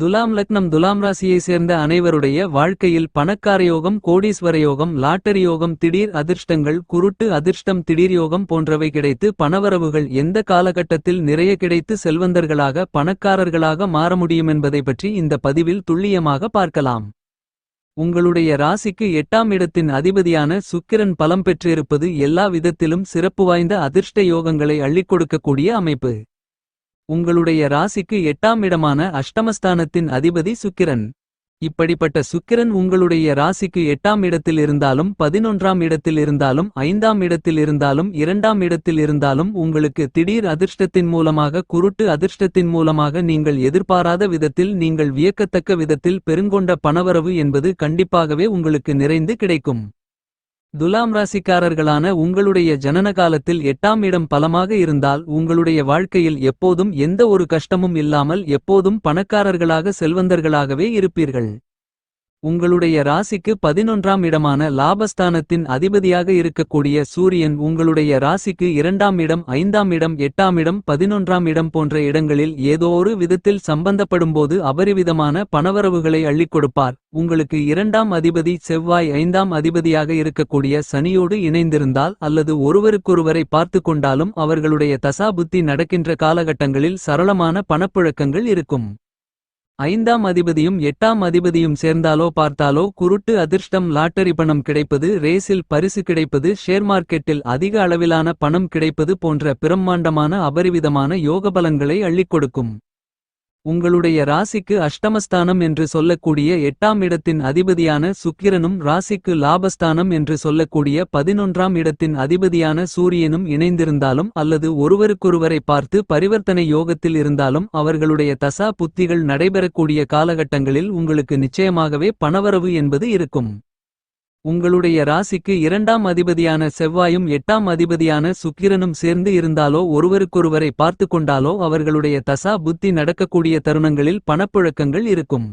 துலாம் லக்னம் துலாம் ராசியை சேர்ந்த அனைவருடைய வாழ்க்கையில் பணக்கார யோகம் கோடீஸ்வர யோகம் லாட்டரி யோகம் திடீர் அதிர்ஷ்டங்கள் குருட்டு அதிர்ஷ்டம் திடீர் யோகம் போன்றவை கிடைத்து பணவரவுகள் எந்த காலகட்டத்தில் நிறைய கிடைத்து செல்வந்தர்களாக பணக்காரர்களாக மாற முடியும் என்பதை பற்றி இந்த பதிவில் துல்லியமாக பார்க்கலாம். உங்களுடைய ராசிக்கு எட்டாம் இடத்தின் அதிபதியான சுக்கிரன் பலம் பெற்றிருப்பது எல்லா விதத்திலும் சிறப்பு வாய்ந்த அதிர்ஷ்ட யோகங்களை அள்ளிக் கொடுக்கக்கூடிய அமைப்பு. உங்களுடைய ராசிக்கு எட்டாம் இடமான அஷ்டமஸ்தானத்தின் அதிபதி சுக்கிரன். இப்படிப்பட்ட சுக்கிரன் உங்களுடைய ராசிக்கு எட்டாம் இடத்தில் இருந்தாலும் பதினொன்றாம் இடத்தில் இருந்தாலும் ஐந்தாம் இடத்தில் இருந்தாலும் இரண்டாம் இடத்தில் இருந்தாலும் உங்களுக்கு திடீர் அதிர்ஷ்டத்தின் மூலமாக குருட்டு அதிர்ஷ்டத்தின் மூலமாக நீங்கள் எதிர்பாராத விதத்தில் நீங்கள் வியக்கத்தக்க விதத்தில் பெருங்கொண்ட பணவரவு என்பது கண்டிப்பாகவே உங்களுக்கு நிறைந்து கிடைக்கும். துலாம் ராசிக்காரர்களான உங்களுடைய ஜனன காலத்தில் எட்டாம் இடம் பலமாக இருந்தால் உங்களுடைய வாழ்க்கையில் எப்போதும் எந்த ஒரு கஷ்டமும் இல்லாமல் எப்போதும் பணக்காரர்களாக செல்வந்தர்களாகவே இருப்பீர்கள். உங்களுடைய ராசிக்கு பதினொன்றாம் இடமான லாபஸ்தானத்தின் அதிபதியாக இருக்கக்கூடிய சூரியன் உங்களுடைய ராசிக்கு இரண்டாம் இடம் ஐந்தாம் இடம் எட்டாம் இடம் பதினொன்றாம் இடம் போன்ற இடங்களில் ஏதோ ஒரு விதத்தில் சம்பந்தப்படும்போது அபரிவிதமான பணவரவுகளை அள்ளிக் கொடுப்பார். உங்களுக்கு இரண்டாம் அதிபதி செவ்வாய் ஐந்தாம் அதிபதியாக இருக்கக்கூடிய சனியோடு இணைந்திருந்தால் அல்லது ஒருவருக்கொருவரை பார்த்து கொண்டாலும் அவர்களுடைய தசாபுத்தி நடக்கின்ற காலகட்டங்களில் சரளமான பணப்புழக்கங்கள் இருக்கும். ஐந்தாம் அதிபதியும் எட்டாம் அதிபதியும் சேர்ந்தாலோ பார்த்தாலோ குருட்டு அதிர்ஷ்டம் லாட்டரி பணம் கிடைப்பது ரேஸில் பரிசு கிடைப்பது ஷேர் மார்க்கெட்டில் அதிக அளவிலான பணம் கிடைப்பது போன்ற பிரம்மாண்டமான அபரிவிதமான யோகபலங்களை அள்ளிக் கொடுக்கும். உங்களுடைய ராசிக்கு அஷ்டமஸ்தானம் என்று சொல்லக்கூடிய எட்டாம் இடத்தின் அதிபதியான சுக்கிரனும் ராசிக்கு லாபஸ்தானம் என்று சொல்லக்கூடிய பதினொன்றாம் இடத்தின் அதிபதியான சூரியனும் இணைந்திருந்தாலும் அல்லது ஒருவருக்கொருவரை பார்த்து பரிவர்த்தனை யோகத்தில் இருந்தாலும் அவர்களுடைய தசா புத்திகள் நடைபெறக்கூடிய காலகட்டங்களில் உங்களுக்கு நிச்சயமாகவே பணவரவு என்பது இருக்கும். உங்களுடைய ராசிக்கு இரண்டாம் அதிபதியான செவ்வாயும் எட்டாம் அதிபதியான சுக்கிரனும் சேர்ந்து இருந்தாலோ ஒருவருக்கொருவரை பார்த்து கொண்டாலோ அவர்களுடைய தசா புத்தி நடக்கக்கூடிய தருணங்களில் பணப்புழக்கங்கள் இருக்கும்.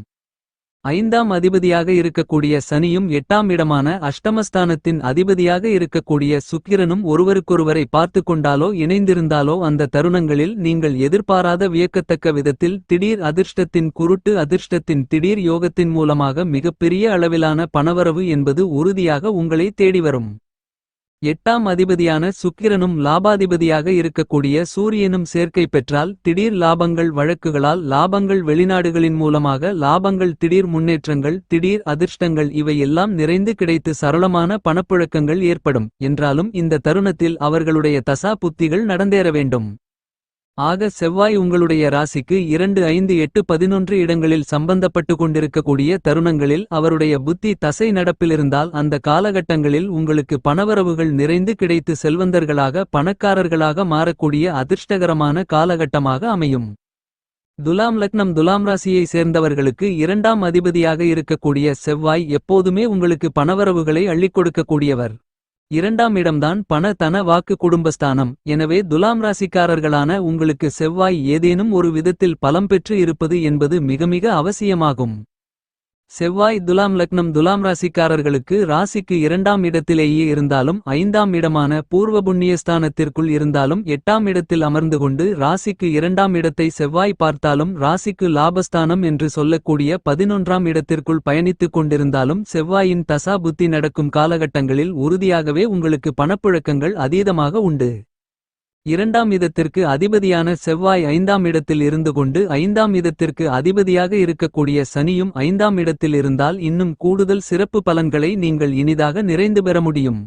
ஐந்தாம் அதிபதியாக இருக்கக்கூடிய சனியும் எட்டாம் இடமான அஷ்டமஸ்தானத்தின் அதிபதியாக இருக்கக்கூடிய சுக்கிரனும் ஒருவருக்கொருவரை பார்த்து கொண்டாலோ இணைந்திருந்தாலோ அந்த தருணங்களில் நீங்கள் எதிர்பாராத வியக்கத்தக்க விதத்தில் திடீர் அதிர்ஷ்டத்தின் குருட்டு அதிர்ஷ்டத்தின் திடீர் யோகத்தின் மூலமாக மிகப்பெரிய அளவிலான பணவரவு என்பது உறுதியாக உங்களை தேடிவரும். எட்டாம் அதிபதியான சுக்கிரனும் லாபாதிபதியாக இருக்கக்கூடிய சூரியனும் சேர்க்கை பெற்றால் திடீர் லாபங்கள் வழக்குகளால் லாபங்கள் வெளிநாடுகளின் மூலமாக லாபங்கள் திடீர் முன்னேற்றங்கள் திடீர் அதிர்ஷ்டங்கள் இவை எல்லாம் நிறைந்து கிடைத்து சரளமான பணப்புழக்கங்கள் ஏற்படும். என்றாலும் இந்த தருணத்தில் அவர்களுடைய தசா புத்திகள் நடந்தேற வேண்டும். ஆக செவ்வாய் உங்களுடைய ராசிக்கு இரண்டு ஐந்து எட்டு பதினொன்று இடங்களில் சம்பந்தப்பட்டு கொண்டிருக்கக்கூடிய தருணங்களில் அவருடைய புத்தி தசை நடப்பிலிருந்தால் அந்த காலகட்டங்களில் உங்களுக்கு பணவரவுகள் நிறைந்து கிடைத்து செல்வந்தர்களாக பணக்காரர்களாக மாறக்கூடிய அதிர்ஷ்டகரமான காலகட்டமாக அமையும். துலாம் லக்னம் துலாம் ராசியை சேர்ந்தவர்களுக்கு இரண்டாம் அதிபதியாக இருக்கக்கூடிய செவ்வாய் எப்போதுமே உங்களுக்கு பணவரவுகளை அள்ளிக் கொடுக்கக்கூடியவர். இரண்டாம் இடம்தான் பண தன வாக்கு குடும்பஸ்தானம். எனவே துலாம் ராசிக்காரர்களான உங்களுக்கு செவ்வாய் ஏதேனும் ஒரு விதத்தில் பலம் பெற்று இருப்பது என்பது மிக மிக அவசியமாகும். செவ்வாய் துலாம் லக்னம் துலாம் ராசிக்காரர்களுக்கு ராசிக்கு இரண்டாம் இடத்திலேயே இருந்தாலும் ஐந்தாம் இடமான பூர்வ புண்ணியஸ்தானத்திற்குள் இருந்தாலும் எட்டாம் இடத்தில் அமர்ந்து கொண்டு ராசிக்கு இரண்டாம் இடத்தை செவ்வாய் பார்த்தாலும் ராசிக்கு லாபஸ்தானம் என்று சொல்லக்கூடிய பதினொன்றாம் இடத்திற்குள் பயணித்துக் கொண்டிருந்தாலும் செவ்வாயின் தசா புத்தி நடக்கும் காலகட்டங்களில் உறுதியாகவே உங்களுக்கு பணப்புழக்கங்கள் அதீதமாக உண்டு. இரண்டாம் இதத்திற்கு அதிபதியான செவ்வாய் ஐந்தாம் இடத்தில் இருந்து கொண்டு ஐந்தாம் இதத்திற்கு அதிபதியாக இருக்கக்கூடிய சனியும் ஐந்தாம் இடத்தில் இருந்தால் இன்னும் கூடுதல் சிறப்பு பலன்களை நீங்கள் இனிதாக நிறைந்து பெற முடியும்.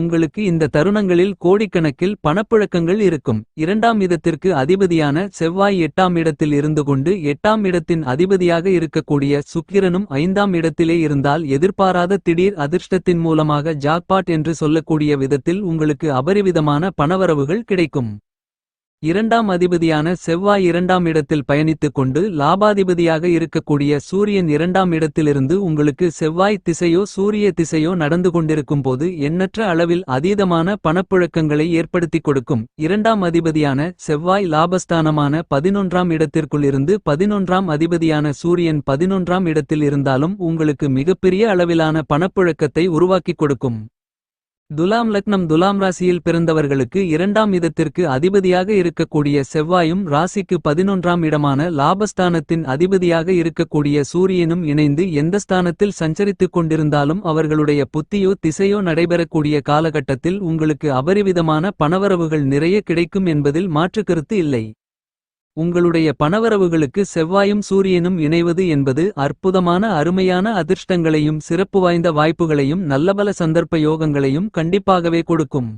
உங்களுக்கு இந்த தருணங்களில் கோடிக்கணக்கில் பணப்புழக்கங்கள் இருக்கும். இரண்டாம் இடத்திற்கு அதிபதியான செவ்வாய் எட்டாம் இடத்தில் இருந்து கொண்டு எட்டாம் இடத்தின் அதிபதியாக இருக்கக்கூடிய சுக்கிரனும் ஐந்தாம் இடத்திலே இருந்தால் எதிர்பாராத திடீர் அதிர்ஷ்டத்தின் மூலமாக ஜாக்பாட் என்று சொல்லக்கூடிய விதத்தில் உங்களுக்கு அபரிவிதமான பணவரவுகள் கிடைக்கும். இரண்டாம் அதிபதியான செவ்வாய் இரண்டாம் இடத்தில் பயணித்துக் கொண்டு லாபாதிபதியாக இருக்கக்கூடிய சூரியன் இரண்டாம் இடத்திலிருந்து உங்களுக்கு செவ்வாய் திசையோ சூரிய திசையோ நடந்து கொண்டிருக்கும் போது எண்ணற்ற அளவில் அதீதமான பணப்புழக்கங்களை ஏற்படுத்திக் கொடுக்கும். இரண்டாம் அதிபதியான செவ்வாய் லாபஸ்தானமான பதினொன்றாம் இடத்திற்குள் இருந்து பதினொன்றாம் அதிபதியான சூரியன் பதினொன்றாம் இடத்தில் இருந்தாலும் உங்களுக்கு மிகப்பெரிய அளவிலான பணப்புழக்கத்தை உருவாக்கிக் கொடுக்கும். துலாம் லக்னம் துலாம் ராசியில் பிறந்தவர்களுக்கு இரண்டாம் இதத்திற்கு அதிபதியாக இருக்கக்கூடிய செவ்வாயும் ராசிக்கு பதினொன்றாம் இடமான லாபஸ்தானத்தின் அதிபதியாக இருக்கக்கூடிய சூரியனும் இணைந்து எந்த ஸ்தானத்தில் சஞ்சரித்துக் கொண்டிருந்தாலும் அவர்களுடைய புத்தியோ திசையோ நடைபெறக்கூடிய காலகட்டத்தில் உங்களுக்கு அபரிவிதமான பணவரவுகள் நிறைய கிடைக்கும் என்பதில் மாற்றுக்கருத்து இல்லை. உங்களுடைய பணவரவுகளுக்கு செவ்வாயும் சூரியனும் இணைவது என்பது அற்புதமான அருமையான அதிர்ஷ்டங்களையும் சிறப்பு வாய்ந்த வாய்ப்புகளையும் நல்லபல சந்தர்ப்ப யோகங்களையும் கண்டிப்பாகவே கொடுக்கும்.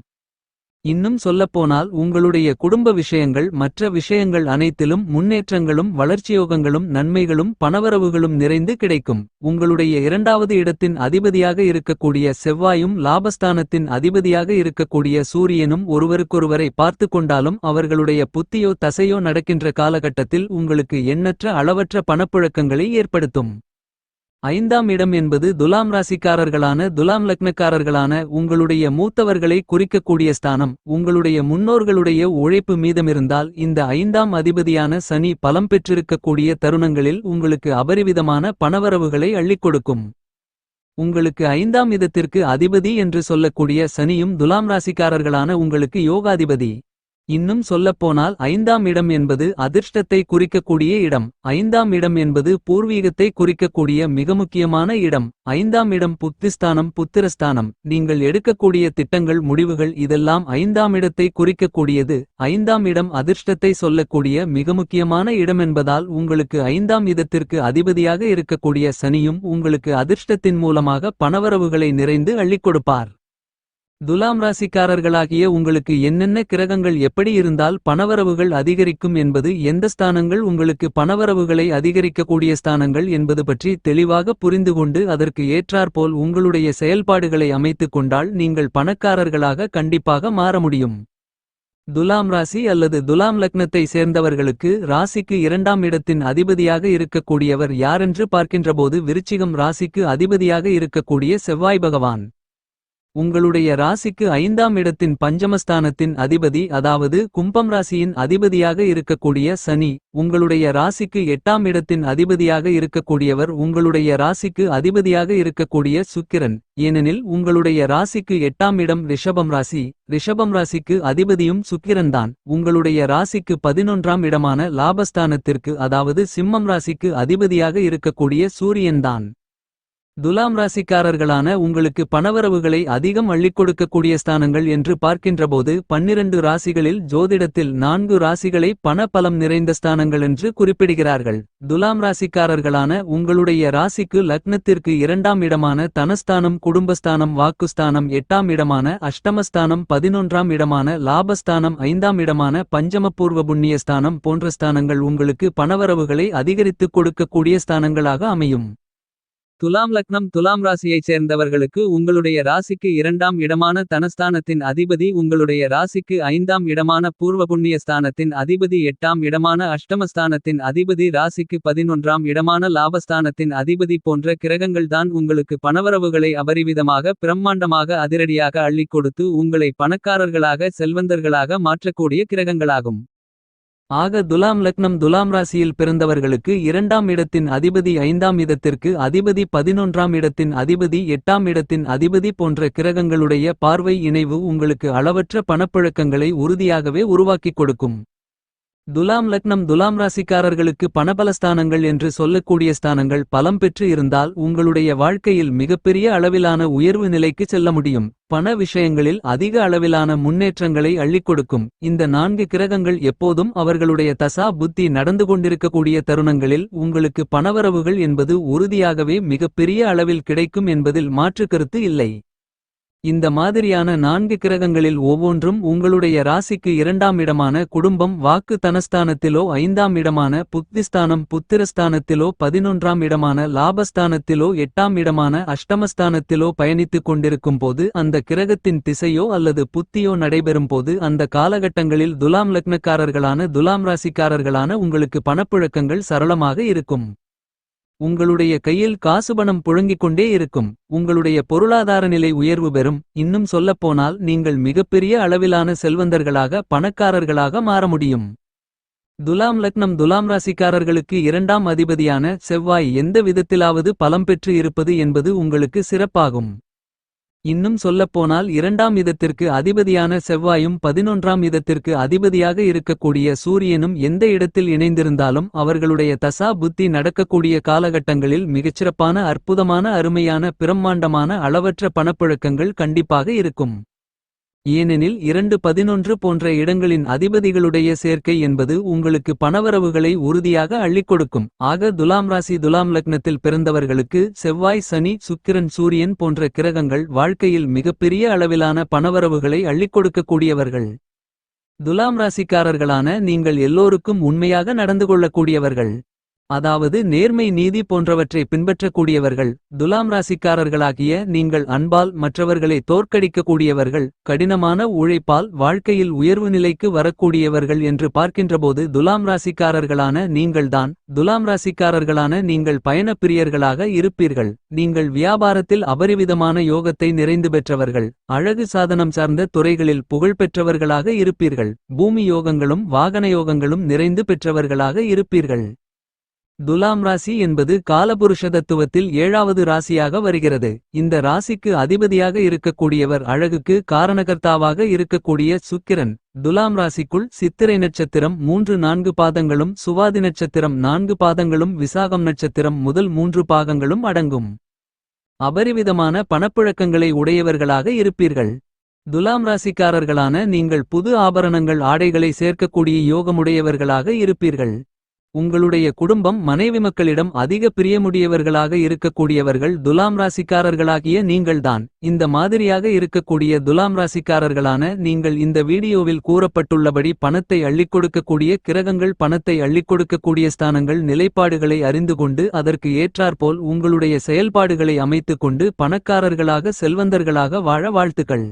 இன்னும் சொல்லப்போனால் உங்களுடைய குடும்ப விஷயங்கள் மற்ற விஷயங்கள் அனைத்திலும் முன்னேற்றங்களும் வளர்ச்சியோகங்களும் நன்மைகளும் பணவரவுகளும் நிறைந்து கிடைக்கும். உங்களுடைய இரண்டாவது இடத்தின் அதிபதியாக இருக்கக்கூடிய செவ்வாயும் லாபஸ்தானத்தின் அதிபதியாக இருக்கக்கூடிய சூரியனும் ஒருவருக்கொருவரை பார்த்து கொண்டாலும் அவர்களுடைய புத்தியோ தசையோ நடக்கின்ற காலகட்டத்தில் உங்களுக்கு எண்ணற்ற அளவற்ற பணப்புழக்கங்களை ஏற்படுத்தும். ஐந்தாம் இடம் என்பது துலாம் ராசிக்காரர்களான துலாம் லக்னக்காரர்களான உங்களுடைய மூத்தவர்களை குறிக்கக்கூடிய ஸ்தானம். உங்களுடைய முன்னோர்களுடைய உழைப்பு மீதமிருந்தால் இந்த ஐந்தாம் அதிபதியான சனி பலம் பெற்றிருக்கக்கூடிய தருணங்களில் உங்களுக்கு அபரிவிதமான பணவரவுகளை அள்ளிக் கொடுக்கும். உங்களுக்கு ஐந்தாம் இதத்திற்கு அதிபதி என்று சொல்லக்கூடிய சனியும் துலாம் ராசிக்காரர்களான உங்களுக்கு யோகாதிபதி. இன்னும் சொல்லப்போனால் ஐந்தாம் இடம் என்பது அதிர்ஷ்டத்தை குறிக்கக்கூடிய இடம். ஐந்தாம் இடம் என்பது பூர்வீகத்தை குறிக்கக்கூடிய மிக முக்கியமான இடம். ஐந்தாம் இடம் புத்திஸ்தானம் புத்திரஸ்தானம். நீங்கள் எடுக்கக்கூடிய திட்டங்கள் முடிவுகள் இதெல்லாம் ஐந்தாம் இடத்தை குறிக்கக்கூடியது. ஐந்தாம் இடம் அதிர்ஷ்டத்தை சொல்லக்கூடிய மிக முக்கியமான இடம் என்பதால் உங்களுக்கு ஐந்தாம் இதத்திற்கு அதிபதியாக இருக்கக்கூடிய சனியும் உங்களுக்கு அதிர்ஷ்டத்தின் மூலமாக பணவரவுகளை நிறைந்து அள்ளிக் கொடுப்பார். துலாம் ராசிக்காரர்களாகிய உங்களுக்கு என்னென்ன கிரகங்கள் எப்படி இருந்தால் பணவரவுகள் அதிகரிக்கும் என்பது எந்த ஸ்தானங்கள் உங்களுக்கு பணவரவுகளை அதிகரிக்கக்கூடிய ஸ்தானங்கள் என்பது பற்றி தெளிவாக புரிந்து கொண்டு அதற்கு ஏற்றாற்போல் உங்களுடைய செயல்பாடுகளை அமைத்துக் கொண்டால் நீங்கள் பணக்காரர்களாக கண்டிப்பாக மாற முடியும். துலாம் ராசி அல்லது துலாம் லக்னத்தை சேர்ந்தவர்களுக்கு ராசிக்கு இரண்டாம் இடத்தின் அதிபதியாக இருக்கக்கூடியவர் யாரென்று பார்க்கின்றபோது விருச்சிகம் ராசிக்கு அதிபதியாக இருக்கக்கூடிய செவ்வாய் பகவான். உங்களுடைய ராசிக்கு ஐந்தாம் இடத்தின் பஞ்சமஸ்தானத்தின் அதிபதி அதாவது கும்பம் ராசியின் அதிபதியாக இருக்கக்கூடிய சனி உங்களுடைய ராசிக்கு எட்டாம் இடத்தின் அதிபதியாக இருக்கக்கூடியவர் உங்களுடைய ராசிக்கு அதிபதியாக இருக்கக்கூடிய சுக்கிரன். ஏனெனில் உங்களுடைய ராசிக்கு எட்டாம் இடம் ரிஷபம் ராசி ரிஷபம் ராசிக்கு அதிபதியும் சுக்கிரன்தான் உங்களுடைய ராசிக்கு பதினொன்றாம் இடமான லாபஸ்தானத்திற்கு அதாவது சிம்மம் ராசிக்கு அதிபதியாக இருக்கக்கூடிய சூரியன்தான் துலாம் ராசிக்காரர்களான உங்களுக்கு பணவரவுகளை அதிகம் அள்ளிக் கொடுக்கக்கூடிய ஸ்தானங்கள் என்று பார்க்கின்றபோது பன்னிரண்டு ராசிகளில் ஜோதிடத்தில் நான்கு ராசிகளை பண பலம் நிறைந்த ஸ்தானங்கள் என்று குறிப்பிடுகிறார்கள். துலாம் ராசிக்காரர்களான உங்களுடைய ராசிக்கு லக்னத்திற்கு இரண்டாம் இடமான தனஸ்தானம் குடும்பஸ்தானம் வாக்குஸ்தானம் எட்டாம் இடமான அஷ்டமஸ்தானம் பதினொன்றாம் இடமான லாபஸ்தானம் ஐந்தாம் இடமான பஞ்சமபூர்வ புண்ணிய ஸ்தானம் போன்ற ஸ்தானங்கள் உங்களுக்கு பணவரவுகளை அதிகரித்துக் கொடுக்கக்கூடிய ஸ்தானங்களாக அமையும். துலாம் லக்னம் துலாம் ராசியைச் சேர்ந்தவர்களுக்கு உங்களுடைய ராசிக்கு இரண்டாம் இடமான தனஸ்தானத்தின் அதிபதி உங்களுடைய ராசிக்கு ஐந்தாம் இடமான பூர்வ புண்ணிய ஸ்தானத்தின் அதிபதி எட்டாம் இடமான அஷ்டமஸ்தானத்தின் அதிபதி ராசிக்கு பதினொன்றாம் இடமான லாபஸ்தானத்தின் அதிபதி போன்ற கிரகங்கள்தான் உங்களுக்கு பணவரவுகளை அபரிவிதமாக பிரம்மாண்டமாக அதிரடியாக அள்ளிக் கொடுத்து உங்களை பணக்காரர்களாக செல்வந்தர்களாக மாற்றக்கூடிய கிரகங்களாகும். ஆக துலாம் லக்னம் துலாம் ராசியில் பிறந்தவர்களுக்கு இரண்டாம் இடத்தின் அதிபதி ஐந்தாம் இடத்திற்கு அதிபதி பதினொன்றாம் இடத்தின் அதிபதி எட்டாம் இடத்தின் அதிபதி போன்ற கிரகங்களுடைய பார்வை இணைவு உங்களுக்கு அளவற்ற பணப்பழக்கங்களை உறுதியாகவே உருவாக்கிக் கொடுக்கும். துலாம் லக்னம் துலாம் ராசிக்காரர்களுக்கு பணபலஸ்தானங்கள் என்று சொல்லக்கூடிய ஸ்தானங்கள் பலம் பெற்று இருந்தால் உங்களுடைய வாழ்க்கையில் மிகப்பெரிய அளவிலான உயர்வு நிலைக்கு செல்ல முடியும். பண விஷயங்களில் அதிக அளவிலான முன்னேற்றங்களை அள்ளிக் கொடுக்கும். இந்த நான்கு கிரகங்கள் எப்போதும் அவர்களுடைய தசா புத்தி நடந்து கொண்டிருக்கக்கூடிய தருணங்களில் உங்களுக்கு பணவரவுகள் என்பது உறுதியாகவே மிகப்பெரிய அளவில் கிடைக்கும் என்பதில் மாற்று கருத்து இல்லை. இந்த மாதிரியான நான்கு கிரகங்களில் ஒவ்வொன்றும் உங்களுடைய ராசிக்கு இரண்டாம் இடமான குடும்பம் வாக்கு தனஸ்தானத்திலோ ஐந்தாம் இடமான புத்திஸ்தானம் புத்திரஸ்தானத்திலோ பதினொன்றாம் இடமான லாபஸ்தானத்திலோ எட்டாம் இடமான அஷ்டமஸ்தானத்திலோ பயணித்துக் கொண்டிருக்கும் போது அந்த கிரகத்தின் திசையோ அல்லது புத்தியோ நடைபெறும் போது அந்த காலகட்டங்களில் துலாம் லக்னக்காரர்களான துலாம் ராசிக்காரர்களான உங்களுக்கு பணப்புழக்கங்கள் சரளமாக இருக்கும். உங்களுடைய கையில் காசுபணம் புழங்கிக் கொண்டே இருக்கும். உங்களுடைய பொருளாதார நிலை உயர்வு பெறும். இன்னும் சொல்லப்போனால் நீங்கள் மிகப்பெரிய அளவிலான செல்வந்தர்களாக பணக்காரர்களாக மாற முடியும். துலாம் லக்னம் துலாம் ராசிக்காரர்களுக்கு இரண்டாம் அதிபதியான செவ்வாய் எந்த விதத்திலாவது பலம் பெற்று இருப்பது என்பது உங்களுக்கு சிறப்பாகும். இன்னும் சொல்லப்போனால் இரண்டாம் இதத்திற்கு அதிபதியான செவ்வாயும் பதினொன்றாம் இதத்திற்கு அதிபதியாக இருக்கக்கூடிய சூரியனும் எந்த இடத்தில் இணைந்திருந்தாலும் அவர்களுடைய தசா புத்தி நடக்கக்கூடிய காலகட்டங்களில் மிகச்சிறப்பான அற்புதமான அருமையான பிரம்மாண்டமான அளவற்ற பணப்புழக்கங்கள் கண்டிப்பாக இருக்கும். ஏனெனில் இரண்டு பதினொன்று போன்ற இடங்களின் அதிபதிகளுடைய சேர்க்கை என்பது உங்களுக்கு பணவரவுகளை உறுதியாக அள்ளிக் கொடுக்கும். ஆக துலாம் ராசி துலாம் லக்னத்தில் பிறந்தவர்களுக்கு செவ்வாய் சனி சுக்கிரன் சூரியன் போன்ற கிரகங்கள் வாழ்க்கையில் மிகப்பெரிய அளவிலான பணவரவுகளை அள்ளிக் கொடுக்கக்கூடியவர்கள். துலாம் ராசிக்காரர்களான நீங்கள் எல்லோருக்கும் உண்மையாக நடந்து கொள்ளக்கூடியவர்கள். அதாவது நேர்மை நீதி போன்றவற்றை பின்பற்றக்கூடியவர்கள் துலாம் ராசிக்காரர்களாகிய நீங்கள் அன்பால் மற்றவர்களை தோற்கடிக்கக்கூடியவர்கள் கடினமான உழைப்பால் வாழ்க்கையில் உயர்வு நிலைக்கு வரக்கூடியவர்கள் என்று பார்க்கின்றபோது துலாம் ராசிக்காரர்களான நீங்கள்தான். துலாம் ராசிக்காரர்களான நீங்கள் பயணப்பிரியர்களாக இருப்பீர்கள். நீங்கள் வியாபாரத்தில் அபரிவிதமான யோகத்தை நிறைந்து பெற்றவர்கள் அழகு சாதனம் சார்ந்த துறைகளில் புகழ் பெற்றவர்களாக இருப்பீர்கள். பூமி யோகங்களும் வாகன யோகங்களும் நிறைந்து பெற்றவர்களாக இருப்பீர்கள். துலாம் ராசி என்பது காலபுருஷ தத்துவத்தில் ஏழாவது ராசியாக வருகிறது. இந்த ராசிக்கு அதிபதியாக இருக்கக்கூடியவர் அழகுக்கு காரணகர்த்தாவாக இருக்கக்கூடிய சுக்கிரன். துலாம் ராசிக்குள் சித்திரை நட்சத்திரம் மூன்று நான்கு பாதங்களும் சுவாதி நட்சத்திரம் நான்கு பாதங்களும் விசாகம் நட்சத்திரம் முதல் மூன்று பாகங்களும் அடங்கும். அபரிவிதமான பணப்புழக்கங்களை உடையவர்களாக இருப்பீர்கள். துலாம் ராசிக்காரர்களான நீங்கள் புது ஆபரணங்கள் ஆடைகளை சேர்க்கக்கூடிய யோகமுடையவர்களாக இருப்பீர்கள். உங்களுடைய குடும்பம் மனைவி மக்களிடம் அதிக பிரியமுடையவர்களாக இருக்கக்கூடியவர்கள் துலாம் ராசிக்காரர்களாகிய நீங்கள்தான். இந்த மாதிரியாக இருக்கக்கூடிய துலாம் ராசிக்காரர்களான நீங்கள் இந்த வீடியோவில் கூறப்பட்டுள்ளபடி பணத்தை அள்ளிக் கொடுக்கக்கூடிய கிரகங்கள் பணத்தை அள்ளிக் கொடுக்கக்கூடிய ஸ்தானங்கள் நிலைப்பாடுகளை அறிந்து கொண்டு அதற்கு ஏற்றாற்போல் உங்களுடைய செயல்பாடுகளை அமைத்துக் கொண்டு பணக்காரர்களாக செல்வந்தர்களாக வாழ வாழ்த்துக்கள்.